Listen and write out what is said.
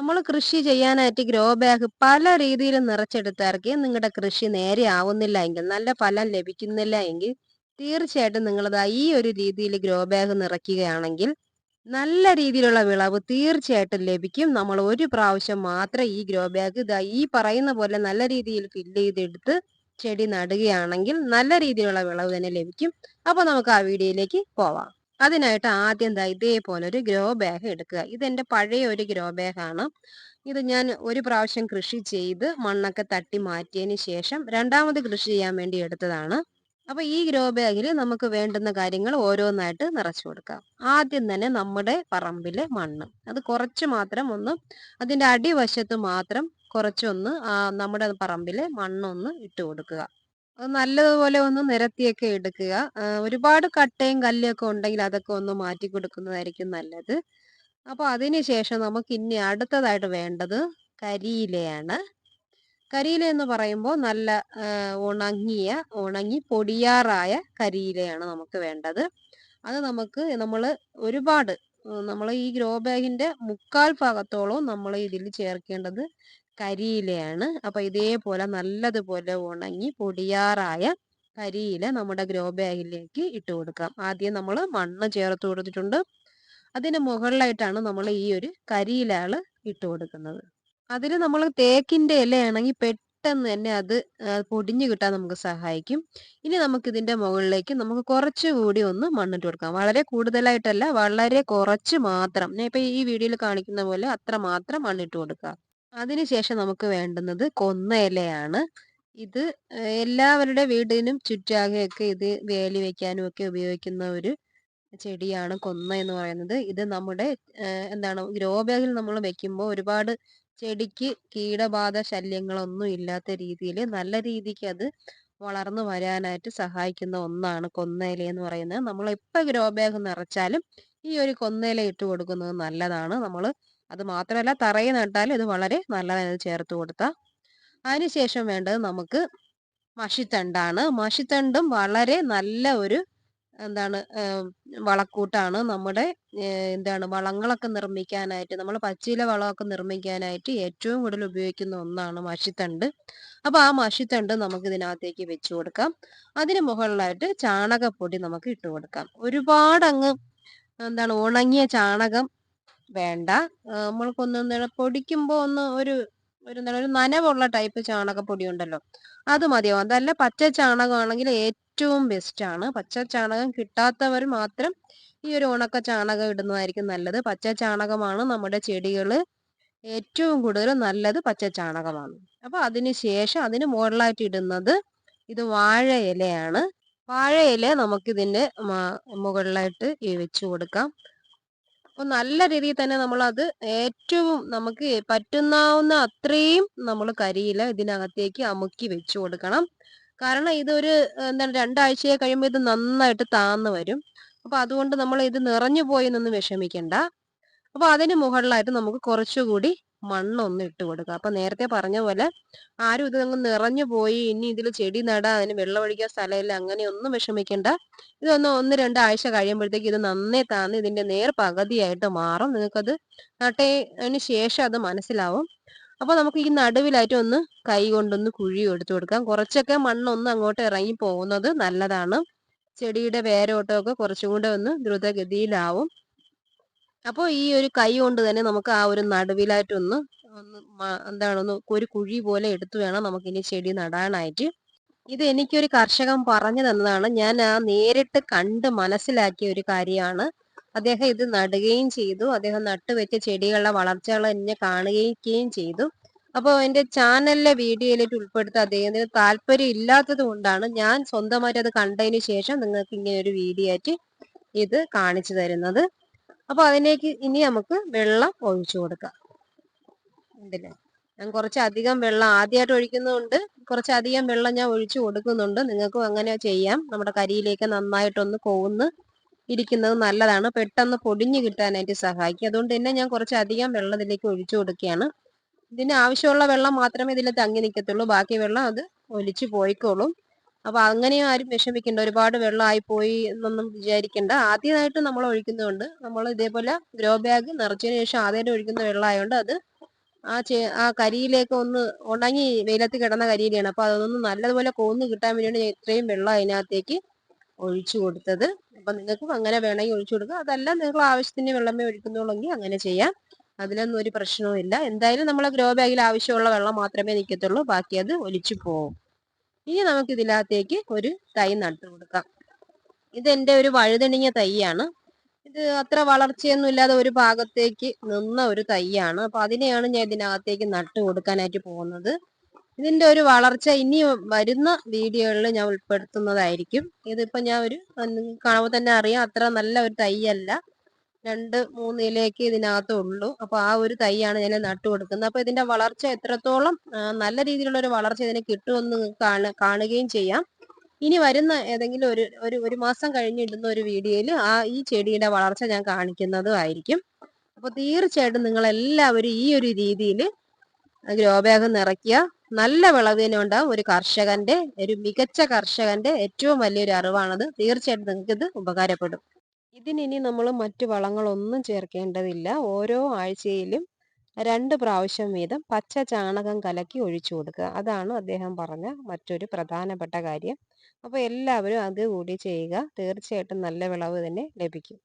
നമ്മൾ കൃഷി ചെയ്യാനായിട്ട് ഗ്രോ ബാഗ് പല രീതിയിൽ നിറച്ചെടുത്തിറക്കി നിങ്ങളുടെ കൃഷി നേരെ ആവുന്നില്ല എങ്കിൽ നല്ല ഫലം ലഭിക്കുന്നില്ല എങ്കിൽ തീർച്ചയായിട്ടും നിങ്ങളിതാ ഈ ഒരു രീതിയിൽ ഗ്രോ ബാഗ് നിറയ്ക്കുകയാണെങ്കിൽ നല്ല രീതിയിലുള്ള വിളവ് തീർച്ചയായിട്ടും ലഭിക്കും. നമ്മൾ ഒരു പ്രാവശ്യം മാത്രം ഈ ഗ്രോ ബാഗ് ഇതാ ഈ പറയുന്ന പോലെ നല്ല രീതിയിൽ ഫില്ല് ചെയ്തെടുത്ത് ചെടി നടുകയാണെങ്കിൽ നല്ല രീതിയിലുള്ള വിളവ് തന്നെ ലഭിക്കും. അപ്പോൾ നമുക്ക് ആ വീഡിയോയിലേക്ക് പോവാം. അതിനായിട്ട് ആദ്യം ദാ ഇതേപോലെ ഒരു ഗ്രോ ബാഗ് എടുക്കുക. ഇതെന്റെ പഴയ ഒരു ഗ്രോ ബാഗാണ് ഇത് ഞാൻ ഒരു പ്രാവശ്യം കൃഷി ചെയ്ത് മണ്ണൊക്കെ തട്ടി മാറ്റിയതിന് ശേഷം രണ്ടാമത് കൃഷി ചെയ്യാൻ വേണ്ടി എടുത്തതാണ്. അപ്പൊ ഈ ഗ്രോ ബാഗിൽ നമുക്ക് വേണ്ടുന്ന കാര്യങ്ങൾ ഓരോന്നായിട്ട് നിറച്ചു കൊടുക്കാം. ആദ്യം തന്നെ നമ്മുടെ പറമ്പിലെ മണ്ണ്. അത് കുറച്ച് മാത്രം ഒന്ന് അതിന്റെ അടിവശത്ത് മാത്രം കുറച്ചൊന്ന് നമ്മുടെ പറമ്പിലെ മണ്ണൊന്ന് ഇട്ട് കൊടുക്കുക. നല്ലതുപോലെ ഒന്ന് നിരത്തിയൊക്കെ എടുക്കുക. ഒരുപാട് കട്ടയും കല്ലൊക്കെ ഉണ്ടെങ്കിൽ അതൊക്കെ ഒന്ന് മാറ്റി കൊടുക്കുന്നതായിരിക്കും നല്ലത്. അപ്പോൾ അതിനുശേഷം നമുക്ക് ഇനി അടുത്തതായിട്ട് വേണ്ടത് കരിയിലയാണ്. കരിയില എന്ന് പറയുമ്പോൾ നല്ല ഉണങ്ങിയ ഉണങ്ങി പൊടിയാറായ കരിയിലയാണ് നമുക്ക് വേണ്ടത്. അത് നമുക്ക് നമ്മൾ ഒരുപാട് നമ്മൾ ഈ ഗ്രോ ബാഗിന്റെ മുക്കാൽ ഭാഗത്തോളം നമ്മൾ ഇതിൽ ചേർക്കേണ്ടത് കരിയിലയാണ്. അപ്പൊ ഇതേപോലെ നല്ലതുപോലെ ഉണങ്ങി പൊടിയാറായ കരിയില നമ്മുടെ ഗ്രോ ബാഗിലേക്ക് ഇട്ട് കൊടുക്കാം. ആദ്യം നമ്മൾ മണ്ണ് ചേർത്ത് കൊടുത്തിട്ടുണ്ട്. അതിന് മുകളിലായിട്ടാണ് നമ്മൾ ഈ ഒരു കരിയിലാൾ ഇട്ട് കൊടുക്കുന്നത്. അതിൽ നമ്മൾ തേക്കിന്റെ ഇലയാണെങ്കിൽ പെട്ടെന്ന് തന്നെ അത് പൊടിഞ്ഞു കിട്ടാൻ നമുക്ക് സഹായിക്കും. ഇനി നമുക്ക് ഇതിന്റെ മുകളിലേക്ക് നമുക്ക് കുറച്ചുകൂടി ഒന്ന് മണ്ണിട്ട് കൊടുക്കാം. വളരെ കൂടുതലായിട്ടല്ല വളരെ കുറച്ച് മാത്രം. ഞാൻ ഇപ്പൊ ഈ വീഡിയോയിൽ കാണിക്കുന്ന പോലെ അത്ര മാത്രം മണ്ണിട്ട് കൊടുക്കുക അതിനുശേഷം നമുക്ക് വേണ്ടുന്നത് കൊന്ന ഇലയാണ്. ഇത് എല്ലാവരുടെ വീടിനും ചുറ്റാകെയൊക്കെ ഇത് വേലി വെക്കാനും ഒക്കെ ഉപയോഗിക്കുന്ന ഒരു ചെടിയാണ് കൊന്ന എന്ന് പറയുന്നത്. ഇത് നമ്മുടെ എന്താണ് ഗ്രോ ബാഗിൽ നമ്മൾ വെക്കുമ്പോൾ ഒരുപാട് ചെടിക്ക് കീടബാധ ശല്യങ്ങളൊന്നും ഇല്ലാത്ത രീതിയിൽ നല്ല രീതിക്ക് അത് വളർന്നു വരാനായിട്ട് സഹായിക്കുന്ന ഒന്നാണ് കൊന്ന ഇല എന്ന് പറയുന്നത്. നമ്മൾ എപ്പോൾ ഗ്രോ ബാഗ് നിറച്ചാലും ഈ ഒരു കൊന്ന ഇല ഇട്ട് കൊടുക്കുന്നത് നല്ലതാണ്. നമ്മൾ അത് മാത്രമല്ല തറയിൽ നട്ടാലും ഇത് വളരെ നല്ലതാണ് ചേർത്ത് കൊടുത്താൽ അതിനുശേഷം വേണ്ടത് നമുക്ക് മഷിത്തണ്ടാണ്. മഷിത്തണ്ടും വളരെ നല്ല ഒരു എന്താണ് വളക്കൂട്ടാണ്. നമ്മുടെ എന്താണ് വളങ്ങളൊക്കെ നിർമ്മിക്കാനായിട്ട് നമ്മൾ പച്ചില വളമൊക്കെ നിർമ്മിക്കാനായിട്ട് ഏറ്റവും കൂടുതൽ ഉപയോഗിക്കുന്ന ഒന്നാണ് മഷിത്തണ്ട്. അപ്പോൾ ആ മഷിത്തണ്ട് നമുക്ക് ഇതിനകത്തേക്ക് വെച്ചു കൊടുക്കാം. അതിന് മുകളിലായിട്ട് ചാണകപ്പൊടി നമുക്ക് ഇട്ട് കൊടുക്കാം. ഒരുപാട് അങ്ങ് എന്താണ് ഉണങ്ങിയ ചാണകം വേണ്ട. നമ്മൾക്കൊന്ന് എന്താണ് പൊടിക്കുമ്പോൾ ഒന്ന് ഒരു ഒരു ഒരു നനവുള്ള ടൈപ്പ് ചാണകപ്പൊടി ഉണ്ടല്ലോ അത് മതിയാവും. അതല്ല പച്ച ചാണകമാണെങ്കിൽ ഏറ്റവും ബെസ്റ്റ് ആണ്. പച്ച ചാണകം കിട്ടാത്തവർ മാത്രം ഈ ഒരു ഉണക്ക ചാണകം ഇടുന്നതായിരിക്കും നല്ലത്. പച്ച ചാണകമാണ് നമ്മുടെ ചെടികൾ ഏറ്റവും കൂടുതൽ നല്ലത് പച്ച ചാണകമാണ്. അപ്പൊ അതിന് ശേഷം അതിന് മുകളിലായിട്ട് ഇടുന്നത് ഇത് വാഴ ഇലയാണ്. വാഴ ഇല നമുക്കിതിന്റെ മുകളിലായിട്ട് വെച്ചു കൊടുക്കാം. അപ്പോൾ നല്ല രീതിയിൽ തന്നെ നമ്മൾ അത് ഏറ്റവും നമുക്ക് പറ്റുന്നാവുന്ന അത്രയും നമ്മൾ കരിയില ഇതിനകത്തേക്ക് അമുക്കി വെച്ചു കൊടുക്കണം. കാരണം ഇതൊരു എന്താണ് രണ്ടാഴ്ചയെ കഴിയുമ്പോൾ ഇത് നന്നായിട്ട് താന്ന് വരും. അപ്പൊ അതുകൊണ്ട് നമ്മൾ ഇത് നിറഞ്ഞു പോയി എന്നൊന്നും വിഷമിക്കണ്ട. അപ്പൊ അതിന് മുകളിലായിട്ട് നമുക്ക് കുറച്ചുകൂടി മണ്ണൊന്ന് ഇട്ട് കൊടുക്കുക. അപ്പൊ നേരത്തെ പറഞ്ഞ പോലെ ആരും ഇത് അങ്ങ് നിറഞ്ഞു പോയി ഇനി ഇതിൽ ചെടി നടാ അതിന് വെള്ളം ഒഴിക്കാൻ സ്ഥലമില്ല അങ്ങനെ ഒന്നും വിഷമിക്കണ്ട. ഇതൊന്ന് ഒന്ന് രണ്ടാഴ്ച കഴിയുമ്പോഴത്തേക്ക് ഇത് നന്നേ താന്ന് ഇതിന്റെ നേർ പകുതിയായിട്ട് മാറും. നിങ്ങൾക്കത് നട്ടതിന് ശേഷം അത് മനസ്സിലാവും. അപ്പൊ നമുക്ക് ഈ നടുവിലായിട്ട് ഒന്ന് കൈ കൊണ്ടൊന്ന് കുഴി എടുത്തു കൊടുക്കാം. കുറച്ചൊക്കെ മണ്ണൊന്ന് അങ്ങോട്ട് ഇറങ്ങി പോകുന്നത് നല്ലതാണ്. ചെടിയുടെ വേരോട്ടമൊക്കെ കുറച്ചും കൂടെ ഒന്ന് ദ്രുതഗതിയിലാവും. അപ്പോൾ ഈ ഒരു കൈ കൊണ്ട് തന്നെ നമുക്ക് ആ ഒരു നടുവിലായിട്ടൊന്ന് ഒന്ന് എന്താണൊന്ന് ഒരു കുഴി പോലെ എടുത്തു വേണം നമുക്ക് ഇനി ചെടി നടാനായിട്ട്. ഇത് എനിക്കൊരു കർഷകൻ പറഞ്ഞു തന്നതാണ്. ഞാൻ ആ നേരിട്ട് കണ്ട് മനസ്സിലാക്കിയ ഒരു കാര്യമാണ്. അദ്ദേഹം ഇത് നടുകയും ചെയ്തു. അദ്ദേഹം നട്ടുവെച്ച ചെടികളുടെ വളർച്ചകൾ എന്നെ കാണുകയും ചെയ്തു. അപ്പോൾ എന്റെ ചാനലിലെ വീഡിയോയിലേക്ക് ഉൾപ്പെടുത്താൻ അദ്ദേഹത്തിന് താല്പര്യം ഇല്ലാത്തത് കൊണ്ടാണ് ഞാൻ സ്വന്തമായിട്ട് അത് കണ്ടതിന് ശേഷം നിങ്ങൾക്ക് ഇങ്ങനെ ഒരു വീഡിയോ ആയിട്ട് ഇത് കാണിച്ചു തരുന്നത്. അപ്പോൾ അതിലേക്ക് ഇനി നമുക്ക് വെള്ളം ഒഴിച്ചു കൊടുക്കാം. ഉണ്ടല്ലേ ഞാൻ കുറച്ചധികം വെള്ളം ആദ്യമായിട്ട് ഒഴിക്കുന്നതുകൊണ്ട് കുറച്ചധികം വെള്ളം ഞാൻ ഒഴിച്ചു കൊടുക്കുന്നുണ്ട്. നിങ്ങൾക്കും അങ്ങനെ ചെയ്യാം. നമ്മുടെ കരിയിലേക്ക് നന്നായിട്ടൊന്ന് കൊവുന്ന് ഇരിക്കുന്നത് നല്ലതാണ്. പെട്ടെന്ന് പൊടിഞ്ഞു കിട്ടാനായിട്ട് സഹായിക്കും. അതുകൊണ്ട് തന്നെ ഞാൻ കുറച്ചധികം വെള്ളം ഇതിലേക്ക് ഒഴിച്ചു കൊടുക്കുകയാണ്. ഇതിന് ആവശ്യമുള്ള വെള്ളം മാത്രമേ ഇതിൽ തങ്ങി നിൽക്കത്തുള്ളൂ. ബാക്കി വെള്ളം അത് ഒലിച്ചു പോയിക്കോളും. അപ്പൊ അങ്ങനെയും ആരും വിഷമിക്കണ്ട. ഒരുപാട് വെള്ളമായി പോയി എന്നൊന്നും വിചാരിക്കണ്ട. ആദ്യമായിട്ട് നമ്മൾ ഒഴിക്കുന്നതുകൊണ്ട് നമ്മൾ ഇതേപോലെ ഗ്രോ ബാഗ് നിറച്ചതിന് ശേഷം ആദ്യമായിട്ട് ഒഴിക്കുന്ന വെള്ളമായതുകൊണ്ട് അത് ആ ചെ ആ കരിയിലേക്ക് ഒന്ന് ഉണങ്ങി വെയിലത്ത് കിടന്ന കരിയിലാണ് അപ്പൊ അതൊന്ന് നല്ലതുപോലെ കോന്ന് കിട്ടാൻ വേണ്ടിയാണ് ഇത്രയും വെള്ളം അതിനകത്തേക്ക് ഒഴിച്ചു കൊടുത്തത്. അപ്പൊ നിങ്ങൾക്കും അങ്ങനെ വേണമെങ്കിൽ ഒഴിച്ചു കൊടുക്കുക അതല്ല നിങ്ങൾ ആവശ്യത്തിന് വെള്ളമേ ഒഴിക്കുന്നുള്ളെങ്കിൽ അങ്ങനെ ചെയ്യാം. അതിലൊന്നും ഒരു പ്രശ്നവും ഇല്ല എന്തായാലും നമ്മളെ ഗ്രോ ബാഗിൽ ആവശ്യമുള്ള വെള്ളം മാത്രമേ നിൽക്കത്തുള്ളൂ. ബാക്കി അത് ഒലിച്ചു പോകും. ഇനി നമുക്ക് ഇതിനകത്തേക്ക് ഒരു തൈ നട്ടു കൊടുക്കാം. ഇതെന്റെ ഒരു വഴുതണിഞ്ഞ തൈയാണ്. ഇത് അത്ര വളർച്ചയൊന്നും ഇല്ലാതെ ഒരു ഭാഗത്തേക്ക് നിന്ന ഒരു തൈയാണ്. അപ്പൊ അതിനെയാണ് ഞാൻ ഇതിനകത്തേക്ക് നട്ടു കൊടുക്കാനായിട്ട് പോകുന്നത്. ഇതിന്റെ ഒരു വളർച്ച ഇനി വരുന്ന വീഡിയോകളിൽ ഞാൻ ഉൾപ്പെടുത്തുന്നതായിരിക്കും. ഇതിപ്പോ ഞാൻ ഒരു കാണുമ്പോൾ തന്നെ അറിയാം അത്ര നല്ല ഒരു തൈയല്ല. രണ്ട് മൂന്ന് ഇലയൊക്കെ ഇതിനകത്ത് ഉള്ളൂ. അപ്പൊ ആ ഒരു തൈയാണ് ഞാൻ നട്ടു കൊടുക്കുന്നത്. അപ്പൊ ഇതിന്റെ വളർച്ച എത്രത്തോളം നല്ല രീതിയിലുള്ള ഒരു വളർച്ച ഇതിന് കിട്ടുമെന്ന് കാണുകയും ചെയ്യാം. ഇനി വരുന്ന ഏതെങ്കിലും ഒരു ഒരു ഒരു മാസം കഴിഞ്ഞിടുന്ന ഒരു വീഡിയോയിൽ ആ ഈ ചെടിയുടെ വളർച്ച ഞാൻ കാണിക്കുന്നതും ആയിരിക്കും. അപ്പോൾ തീർച്ചയായിട്ടും നിങ്ങൾ എല്ലാവരും ഈ ഒരു രീതിയിൽ ഗ്രോബാഗം നിറയ്ക്കുക നല്ല വിളവിനുണ്ടാവും ഒരു കർഷകന്റെ ഒരു മികച്ച കർഷകന്റെ ഏറ്റവും വലിയൊരു അറിവാണത്. തീർച്ചയായിട്ടും നിങ്ങൾക്ക് ഇത് ഉപകാരപ്പെടും. ഇതിനി നമ്മൾ മറ്റു വളങ്ങളൊന്നും ചേർക്കേണ്ടതില്ല. ഓരോ ആഴ്ചയിലും രണ്ട് പ്രാവശ്യം വീതം പച്ച ചാണകം കലക്കി ഒഴിച്ചു കൊടുക്കുക. അതാണ് അദ്ദേഹം പറഞ്ഞ മറ്റൊരു പ്രധാനപ്പെട്ട കാര്യം. അപ്പോൾ എല്ലാവരും അത് കൂടി ചെയ്യുക. തീർച്ചയായിട്ടും നല്ല വിളവ് തന്നെ ലഭിക്കും.